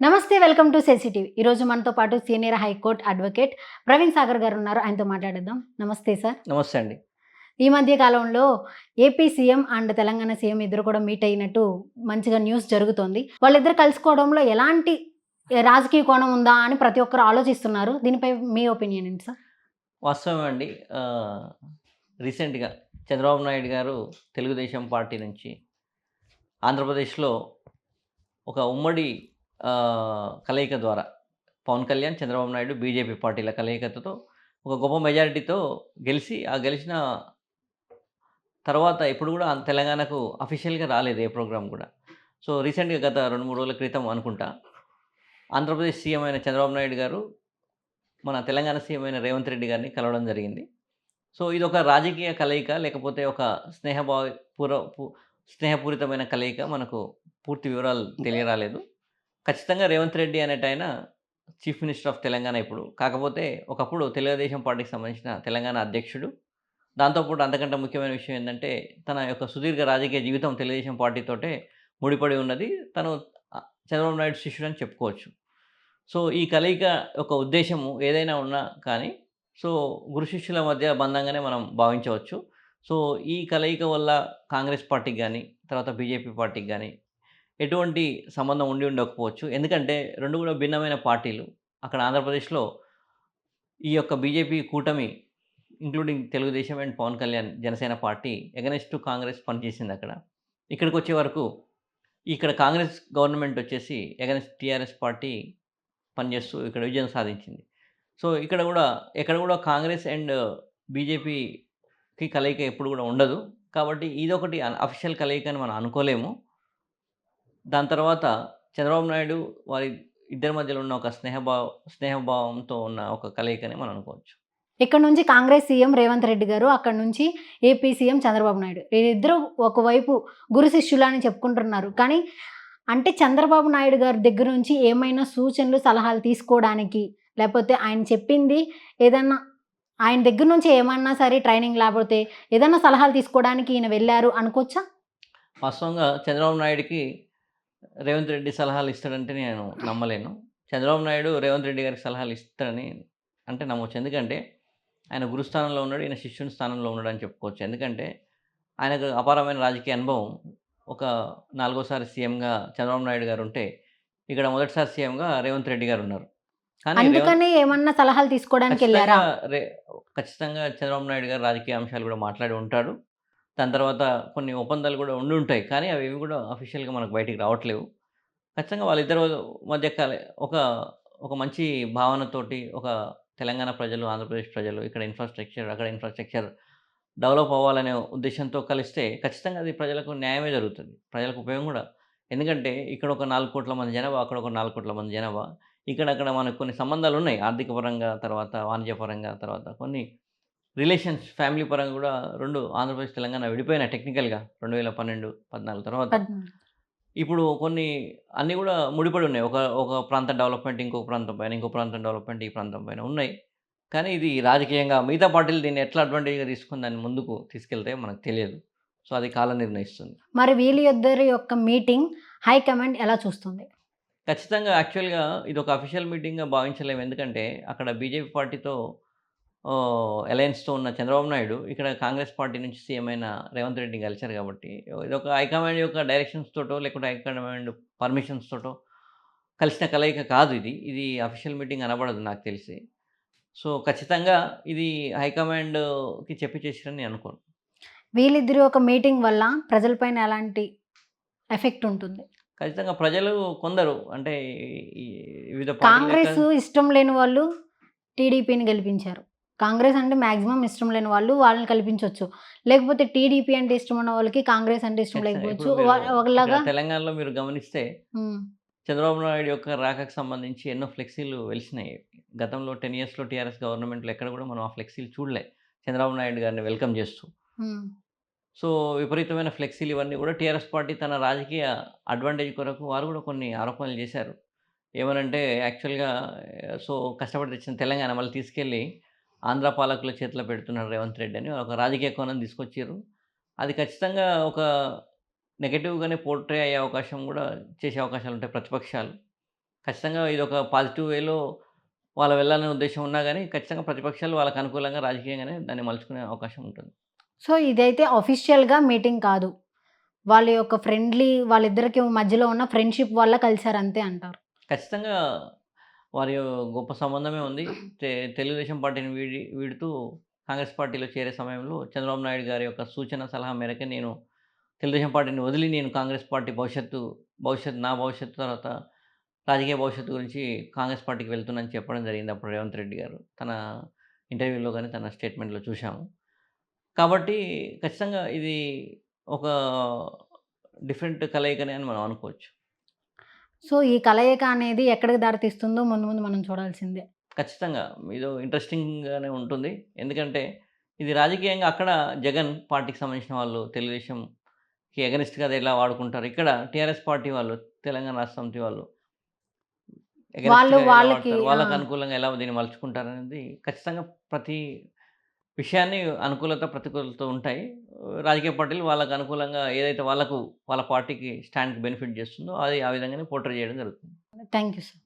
నమస్తే welcome to sensitive ఈరోజు మనతో పాటు senior high court advocate Praveen Sagar garu ఉన్నారు. ఆయనతో మాట్లాడేద్దాం. నమస్తే సార్. నమస్తే అండి. ఈ మధ్య కాలంలో AP CM and Telangana CM ఇద్దరు కూడా మీట్ అయినట్టు మంచిగా న్యూస్ జరుగుతోంది. వాళ్ళిద్దరు కలుసుకోవడంలో ఎలాంటి రాజకీయ కోణం ఉందా అని ప్రతి ఒక్కరు ఆలోచిస్తున్నారు. దీనిపై మీ ఒపీనియన్ ఏంటి సార్? వాస్తవం అండి. రీసెంట్గా చంద్రబాబు నాయుడు గారు తెలుగుదేశం పార్టీ నుంచి ఆంధ్రప్రదేశ్లో ఒక ఉమ్మడి కలయిక ద్వారా. పవన్ కళ్యాణ్ చంద్రబాబు నాయుడు బీజేపీ పార్టీల కలయికతో ఒక గొప్ప మెజారిటీతో గెలిచి ఆ గెలిచిన తర్వాత ఇప్పుడు కూడా తెలంగాణకు అఫీషియల్గా రాలేదు ఏ ప్రోగ్రామ్ కూడా. సో రీసెంట్గా గత రెండు మూడు రోజుల క్రితం అనుకుంటా ఆంధ్రప్రదేశ్ సీఎం అయిన చంద్రబాబు నాయుడు గారు మన తెలంగాణ సీఎం అయిన రేవంత్ రెడ్డి గారిని కలవడం జరిగింది. సో ఇది ఒక రాజకీయ కలయిక లేకపోతే ఒక స్నేహభావ పూర పు- స్నేహపూరితమైన కలయిక మనకు పూర్తి వివరాలు తెలియరాలేదు. ఖచ్చితంగా రేవంత్ రెడ్డి అనేట ఆయన చీఫ్ మినిస్టర్ ఆఫ్ తెలంగాణ ఇప్పుడు. కాకపోతే ఒకప్పుడు తెలుగుదేశం పార్టీకి సంబంధించిన తెలంగాణ అధ్యక్షుడు. దాంతోపాటు అంతకంటే ముఖ్యమైన విషయం ఏంటంటే తన యొక్క సుదీర్ఘ రాజకీయ జీవితం తెలుగుదేశం పార్టీతోటే ముడిపడి ఉన్నది. తను చంద్రబాబు నాయుడు శిష్యుడు అని చెప్పుకోవచ్చు. సో ఈ కలయిక యొక్క ఉద్దేశము ఏదైనా ఉన్నా కానీ సో గురు శిష్యుల మధ్య బంధంగానే మనం భావించవచ్చు. సో ఈ కలయిక వల్ల కాంగ్రెస్ పార్టీకి కానీ తర్వాత బీజేపీ పార్టీకి కానీ ఎటువంటి సంబంధం ఉండి ఉండకపోవచ్చు. ఎందుకంటే రెండు కూడా భిన్నమైన పార్టీలు. అక్కడ ఆంధ్రప్రదేశ్లో ఈ యొక్క బీజేపీ కూటమి including Telugu Desam and Pawan Kalyan Janasena party against to Congress పనిచేసింది అక్కడ. ఇక్కడికి వచ్చే వరకు ఇక్కడ కాంగ్రెస్ గవర్నమెంట్ వచ్చేసి ఎగనెస్ట్ టీఆర్ఎస్ పార్టీ పనిచేస్తూ ఇక్కడ విజయం సాధించింది. సో ఇక్కడ కూడా ఎక్కడ కూడా కాంగ్రెస్ అండ్ బీజేపీకి కలయిక ఎప్పుడు కూడా ఉండదు. కాబట్టి ఇదొకటి అఫీషియల్ కలయిక అని మనం అనుకోలేము. దాని తర్వాత చంద్రబాబు నాయుడు వారి ఇద్దరి మధ్యలో ఉన్న ఒక స్నేహభావ స్నేహభావంతో ఉన్న ఒక కలయికని మనం అనుకోవచ్చు. ఇక్కడ నుంచి కాంగ్రెస్ సీఎం రేవంత్ రెడ్డి గారు అక్కడ నుంచి ఏపీ సీఎం చంద్రబాబు నాయుడు. వీరిద్దరూ ఒకవైపు గురు శిష్యులు అని చెప్పుకుంటున్నారు. కానీ అంటే చంద్రబాబు నాయుడు గారి దగ్గర నుంచి ఏమైనా సూచనలు సలహాలు తీసుకోవడానికి లేకపోతే ఆయన చెప్పింది ఏదన్నా ఆయన దగ్గర నుంచి ఏమన్నా సరే ట్రైనింగ్ లేకపోతే ఏదన్నా సలహాలు తీసుకోవడానికి ఈయన వెళ్ళారు అనుకోవచ్చా? వాస్తవంగా చంద్రబాబు నాయుడికి రేవంత్ రెడ్డి సలహాలు ఇస్తాడంటే నేను నమ్మలేను. చంద్రబాబు నాయుడు రేవంత్ రెడ్డి గారికి సలహాలు ఇస్తాడని అంటే నమ్మవచ్చు ఎందుకంటే ఆయన గురుస్థానంలో ఉన్నాడు ఈయన శిష్యుని స్థానంలో ఉన్నాడు అని చెప్పుకోవచ్చు. ఎందుకంటే ఆయనకు అపారమైన రాజకీయ అనుభవం ఒక నాలుగోసారి సీఎంగా చంద్రబాబు నాయుడు గారు ఉంటే ఇక్కడ మొదటిసారి సీఎంగా రేవంత్ రెడ్డి గారు ఉన్నారు. కానీ అందుకని ఏమన్నా సలహాలు తీసుకోవడానికి వెళ్ళారా? ఖచ్చితంగా చంద్రబాబు నాయుడు గారు రాజకీయ అంశాలు కూడా మాట్లాడి ఉంటాడు. దాని తర్వాత కొన్ని ఒప్పందాలు కూడా ఉండి ఉంటాయి. కానీ అవి ఏవి కూడా అఫీషియల్గా మనకు బయటికి రావట్లేవు. ఖచ్చితంగా వాళ్ళిద్దరు మధ్య ఒక ఒక మంచి భావనతోటి ఒక తెలంగాణ ప్రజలు ఆంధ్రప్రదేశ్ ప్రజలు ఇక్కడ ఇన్ఫ్రాస్ట్రక్చర్ అక్కడ ఇన్ఫ్రాస్ట్రక్చర్ డెవలప్ అవ్వాలనే ఉద్దేశంతో కలిస్తే ఖచ్చితంగా అది ప్రజలకు న్యాయమే జరుగుతుంది. ప్రజలకు ఉపయోగం కూడా. ఎందుకంటే ఇక్కడ ఒక నాలుగు కోట్ల మంది జనాభా అక్కడ ఒక నాలుగు కోట్ల మంది జనాభా. ఇక్కడక్కడ మనకు కొన్ని సంబంధాలు ఉన్నాయి. ఆర్థిక పరంగా తర్వాత వాణిజ్యపరంగా తర్వాత కొన్ని రిలేషన్స్ ఫ్యామిలీ పరంగా కూడా రెండు ఆంధ్రప్రదేశ్ తెలంగాణ విడిపోయినాయి టెక్నికల్గా రెండు వేల పన్నెండు పద్నాలుగు తర్వాత. ఇప్పుడు కొన్ని అన్నీ కూడా ముడిపడి ఉన్నాయి. ఒక ఒక ప్రాంతం డెవలప్మెంట్ ఇంకొక ప్రాంతం పైన ఇంకో ప్రాంతం డెవలప్మెంట్ ఈ ప్రాంతం పైన ఉన్నాయి. కానీ ఇది రాజకీయంగా మిగతా పార్టీలు దీన్ని ఎట్లా అడ్వాంటేజ్గా తీసుకుని దాన్ని ముందుకు తీసుకెళ్తే మనకు తెలియదు. సో అది కాలం నిర్ణయిస్తుంది. మరి వీళ్ళ ఇద్దరి యొక్క మీటింగ్ హైకమాండ్ ఎలా చూస్తుంది? ఖచ్చితంగా యాక్చువల్గా ఇది ఒక అఫీషియల్ మీటింగ్గా భావించలేము. ఎందుకంటే అక్కడ బీజేపీ పార్టీతో అలయన్స్తో ఉన్న చంద్రబాబు నాయుడు ఇక్కడ కాంగ్రెస్ పార్టీ నుంచి సీఎం అయిన రేవంత్ రెడ్డిని కలిశారు కాబట్టి ఇది ఒక హైకమాండ్ యొక్క డైరెక్షన్స్ తోటో లేకుంటే హైకమాండ్ పర్మిషన్స్ తోటో కలిసిన కలయిక కాదు ఇది. ఇది అఫీషియల్ మీటింగ్ అనబడదు నాకు తెలిసి. సో ఖచ్చితంగా ఇది హైకమాండ్కి చెప్పి చేసిరని నేను అనుకోను. వీళ్ళిద్దరి ఒక మీటింగ్ వల్ల ప్రజలపైన ఎలాంటి ఎఫెక్ట్ ఉంటుంది? ఖచ్చితంగా ప్రజలు కొందరు అంటే వివిధ కాంగ్రెస్ ఇష్టం లేని వాళ్ళు టీడీపీని గెలిపించారు. కాంగ్రెస్ అంటే మాక్సిమం ఇష్టం లేని వాళ్ళు వాళ్ళని కల్పించవచ్చు లేకపోతే టీడీపీ అంటే ఇష్టం ఉన్న వాళ్ళకి కాంగ్రెస్ అంటే ఇష్టం. లేకపోవచ్చు. ఒకలాగా తెలంగాణలో మీరు గమనిస్తే చంద్రబాబు నాయుడు యొక్క రాకకు సంబంధించి ఎన్నో ఫ్లెక్సీలు వెలిసినాయి. గతంలో టెన్ ఇయర్స్లో టీఆర్ఎస్ గవర్నమెంట్లో ఎక్కడ కూడా మనం ఆ ఫ్లెక్సీలు చూడలే. చంద్రబాబు నాయుడు గారిని వెల్కమ్ చేస్తూ. సో విపరీతమైన ఫ్లెక్సీలు ఇవన్నీ కూడా టీఆర్ఎస్ పార్టీ తన రాజకీయ అడ్వాంటేజ్ కొరకు వారు కూడా కొన్ని ఆరోపణలు చేశారు. ఏమనంటే యాక్చువల్గా సో కష్టపడి తెచ్చిన తెలంగాణ మళ్ళీ తీసుకెళ్ళి ఆంధ్ర పాలకుల చేతిలో పెడుతున్నాడు రేవంత్ రెడ్డి అని. ఒక రాజకీయ కోణం తీసుకొచ్చారు అది ఖచ్చితంగా ఒక నెగటివ్గానే పోర్ట్రే అయ్యే అవకాశం కూడా చేసే అవకాశాలు ఉంటాయి ప్రతిపక్షాలు. ఖచ్చితంగా ఇది ఒక పాజిటివ్ వేలో వాళ్ళు వెళ్ళాలనే ఉద్దేశం ఉన్నా కానీ ఖచ్చితంగా ప్రతిపక్షాలు వాళ్ళకి అనుకూలంగా రాజకీయంగానే దాన్ని మలుచుకునే అవకాశం ఉంటుంది. సో ఇదైతే అఫీషియల్గా మీటింగ్ కాదు. వాళ్ళ యొక్క ఫ్రెండ్లీ వాళ్ళిద్దరికి మధ్యలో ఉన్న ఫ్రెండ్షిప్ వల్ల కలిసారు అంతే అంటారు. ఖచ్చితంగా వారి గొప్ప సంబంధమే ఉంది. తెలుగుదేశం పార్టీని వీడి వీడుతూ కాంగ్రెస్ పార్టీలో చేరే సమయంలో చంద్రబాబు నాయుడు గారి యొక్క సూచన సలహా మేరకే నేను తెలుగుదేశం పార్టీని వదిలి నేను కాంగ్రెస్ పార్టీ భవిష్యత్తు భవిష్యత్తు నా భవిష్యత్తు తర్వాత రాజకీయ భవిష్యత్తు గురించి కాంగ్రెస్ పార్టీకి వెళ్తున్నానని చెప్పడం జరిగింది అప్పుడు రేవంత్ రెడ్డి గారు. తన ఇంటర్వ్యూలో కానీ తన స్టేట్మెంట్లో చూసాము కాబట్టి ఖచ్చితంగా ఇది ఒక డిఫరెంట్ కలయికనే అని మనం అనుకోవచ్చు. సో ఈ కలయిక అనేది ఎక్కడికి దారితీస్తుందో ముందు ముందు మనం చూడాల్సిందే. ఖచ్చితంగా. ఇది ఇంట్రెస్టింగ్గానే ఉంటుంది. ఎందుకంటే ఇది రాజకీయంగా అక్కడ జగన్ పార్టీకి సంబంధించిన వాళ్ళు తెలుగుదేశంకి ఎగనిస్ట్గా ఎలా వాడుకుంటారు? ఇక్కడ టీఆర్ఎస్ పార్టీ వాళ్ళు తెలంగాణ రాష్ట్ర సమితి వాళ్ళు వాళ్ళు వాళ్ళకి, వాళ్ళకి. అనుకూలంగా ఎలా దీన్ని మలుచుకుంటారు అనేది ఖచ్చితంగా ప్రతి విషయాన్ని అనుకూలత ప్రతికూలత ఉంటాయి. రాజకీయ పార్టీలు వాళ్ళకు అనుకూలంగా ఏదైతే వాళ్ళకు వాళ్ళ పార్టీకి స్టాండ్కి బెనిఫిట్ చేస్తుందో అది ఆ విధంగానే పోర్ట్రే చేయడం జరుగుతుంది. Thank you sir.